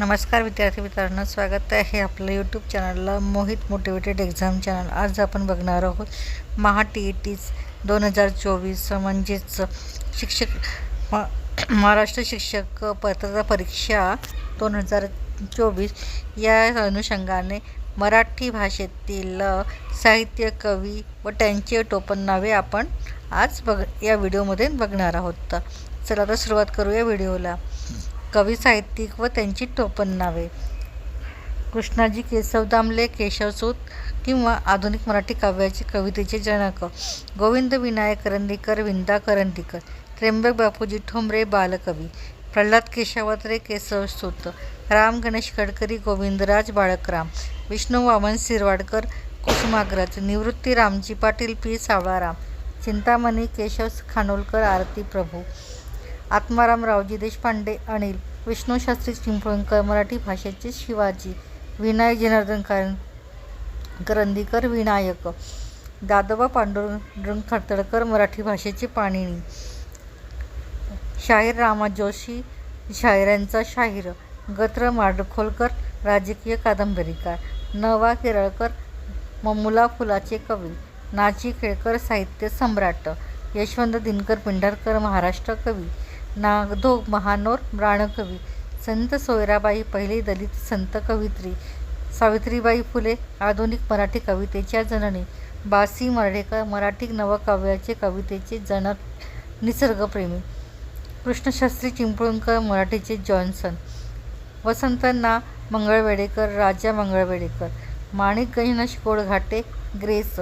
नमस्कार विद्यार्थी मित्रांनो स्वागत आहे आपलं यूट्यूब चॅनलला मोहित मोटिवेटेड एक्झाम चॅनल आज आपण बघणार आहोत महा टी ई टीज दोन हजार चोवीस म्हणजेच शिक्षक म महाराष्ट्र शिक्षक पात्रता परीक्षा दोन हजार चोवीस या अनुषंगाने मराठी भाषेतील साहित्य कवी व त्यांचे टोपण नावे आपण आज बघ या व्हिडिओमध्ये बघणार आहोत. चला आता सुरुवात करूया व्हिडिओला कवी साहित्यिक व त्यांची टोपण नावे. कृष्णाजी केशव दामले केशवसूत किंवा आधुनिक मराठी काव्याचे कवितेचे जनक. गोविंद विनायक करंदीकर विंदा करंदीकर त्र्यंबक बापूजी ठोंबरे बालकवी प्रल्हाद केशवात्रे केशवसूत राम गणेश गडकरी गोविंदराज बाळकराम विष्णू वामन शिरवाडकर कुसुमाग्रज निवृत्ती रामजी पाटील पी सावळाराम चिंतामणी केशव खानोलकर आरती प्रभू आत्माराम रावजी देशपांडे अनिल विष्णूशास्त्री चिंपळूणकर मराठी भाषेचे शिवाजी विनायक जनार्दन कार करंदीकर विनायक दादोबा पांडुरंग खडतडकर मराठी भाषेचे पाणिनी शाहीर रामा जोशी शायरांचा शाहीर गत्र माडखोलकर राजकीय कादंबरीकार नवा केरळकर ममुला फुलाचे कवी नाची केळकर साहित्य सम्राट यशवंत दिनकर पिंढारकर महाराष्ट्र कवी नागधोग महानोर प्राणकवी संत सोयराबाई पहिली दलित संत कवित्री सावित्रीबाई फुले आधुनिक मराठी कवितेच्या जननी बासी मर्ढेकर मराठी नवकाव्याचे कवितेचे जनक निसर्गप्रेमी कृष्णशास्त्री चिंपळूणकर मराठीचे जॉन्सन वसंतना मंगळवेडेकर राजा मंगळवेडेकर माणिक गणेश घाटे ग्रेस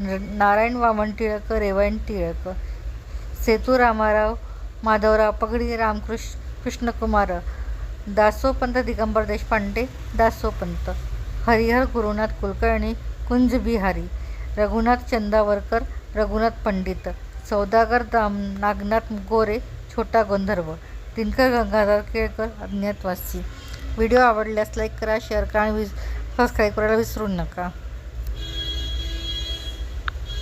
न- नारायण वामन टिळक रेवायण टिळक सेतू रामाराव माधवराव पगडी रामकृष्ण कृष्णकुमार दासोपंत दिगंबर देशपांडे दासोपंत हरिहर गुरुनाथ कुलकर्णी कुंज बिहारी रघुनाथ चंदावरकर रघुनाथ पंडित सौदागर दाम नागनाथ गोरे छोटा गंधर्व दिनकर गंगाधर केळकर अज्ञातवासी. व्हिडिओ आवडल्यास लाईक करा शेअर करा आणि विस सबस्क्राईब करायला विसरू नका.